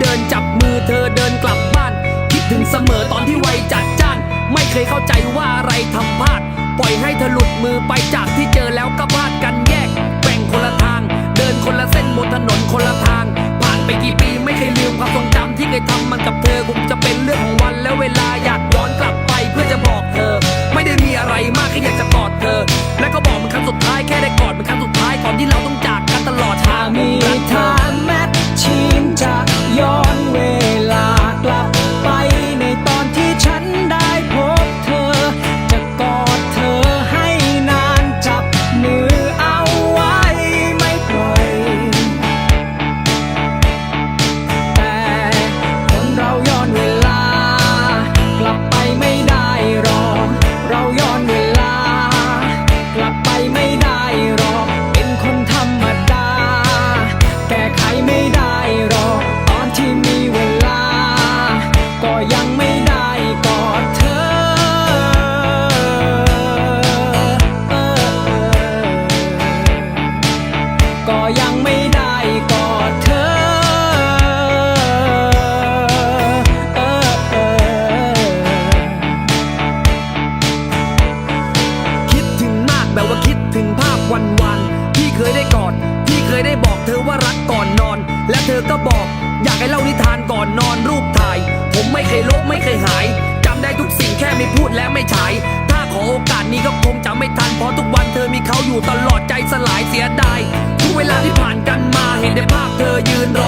เดินจับมือเธอเดินกลับบ้าน คิดถึงเสมอตอนที่ไวจัดจ้าน ไม่เคยเข้าใจว่าอะไรทำพลาด ปล่อยให้เธอหลุดมือไปจากที่เจอแล้วก็พลาดกันแยกแบ่งคนละทาง เดินคนละเส้นบนถนนคนละทาง ผ่านไปกี่ปีไม่เคยลืมความทรงจำที่เคยทำมันกับเธอคงจะเป็นเรื่องของวันและเวลาอยากย้อนกลับไปเพื่อจะบอกเธอ ไม่ได้มีอะไรมากแค่อยากจะกอดเธอ และก็บอกมันครั้งสุดท้ายแค่ได้กอด ตลอดใจสลายเสียดายทุกเวลาที่ผ่านกันมาเห็นได้ภาพเธอยืนรอ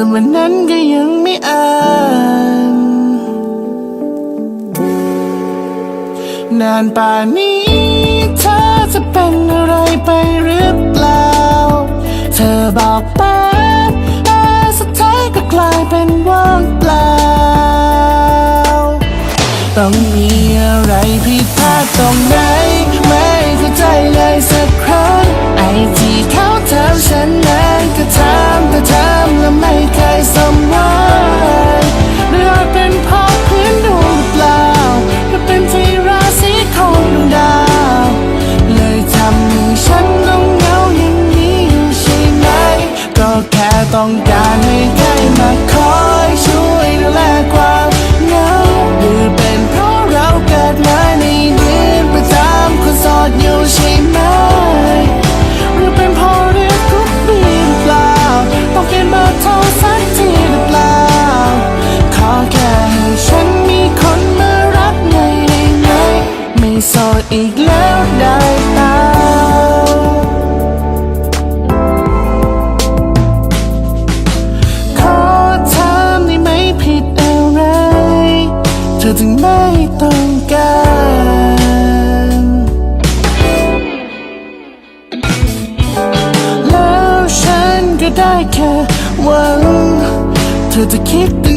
จนวันนั้นก็ยังไม่อ่านนานป่านนี้เธอจะเป็นอะไรไปหรือเปล่า เธอบอกแป๊บแต่สุดท้ายก็กลายเป็นว่างเปล่า ต้องมีอะไรผิดพลาดตรงไหน ไม่เข้าใจเลยสักครั้งไอ้ที่ เขาถามฉันนั้นก็ถามแต่ถามแล้วไม่เคยสมหวังหรืออาเป็นเพราะพื้นดวงหรือเปล่าหรือเป็นที่ราศีของดวงดาว เลยทำให้ฉันต้องเหงาอย่างนี้อยู่ใช่ไหม ก็แค่ต้อง เธอ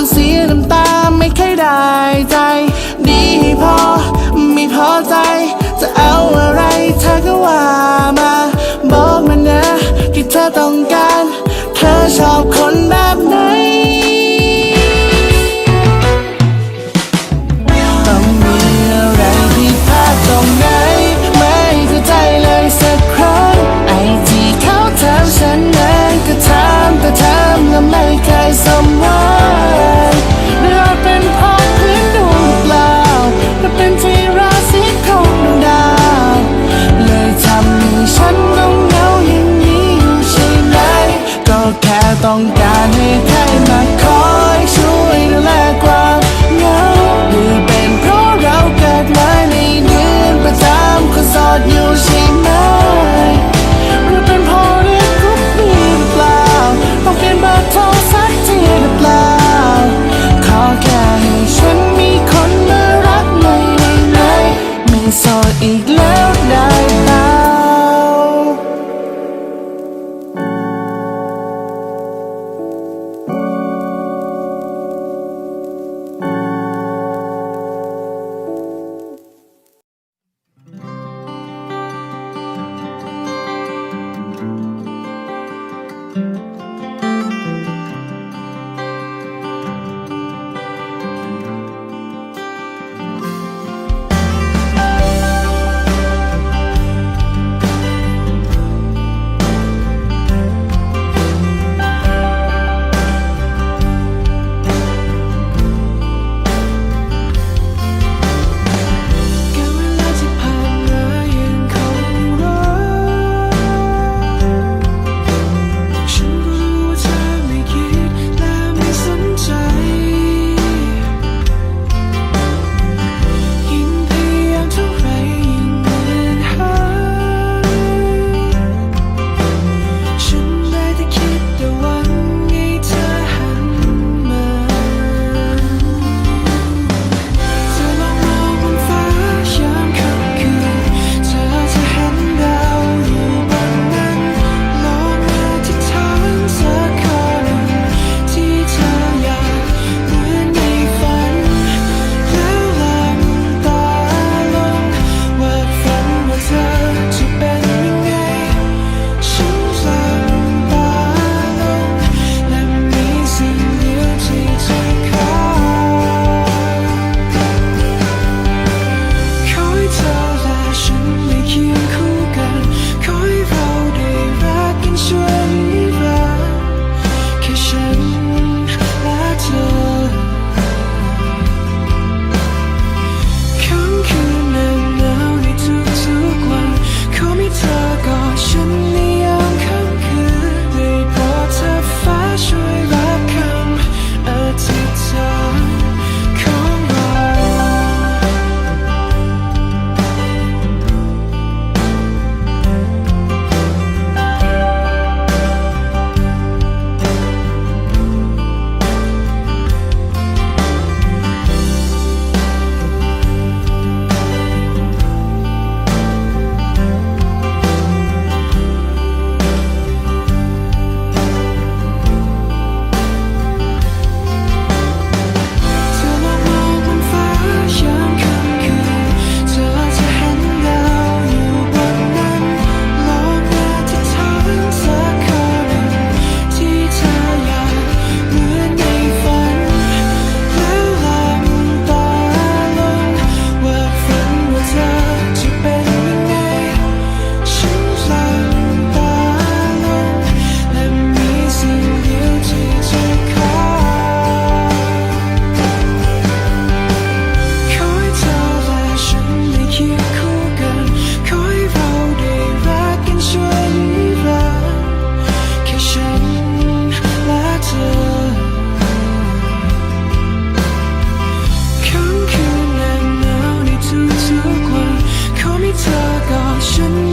ต้องเสียน้ำตาไม่เคยได้ใจ ดีพอไม่พอใจ จะเอาอะไรเธอก็ว่ามา บอกมานะที่เธอต้องการ เธอชอบคนแบบไหนต้องมีอะไรผิดพลาดตรงไหนไม่เข้าใจเลยสักครั้งไอ้ที่เขาถามฉันนั้นก็ถามแต่ถามแล้วไม่เคยสมหวัง ต้องการให้ใครมาคอยช่วยดูแลความเหงาหรือเป็นเพราะเราเกิดมาในเดือนประจำคนโสดอยู่ใช่ไหมหรือเป็นเพราะเรียกทุกปีหรือเปล่าต้องเปลี่ยนเบอร์โทรสักทีหรือเปล่า ขอแค่ให้ฉันมีคนมารักในในในไม่โสดอีกแล้วได้ 是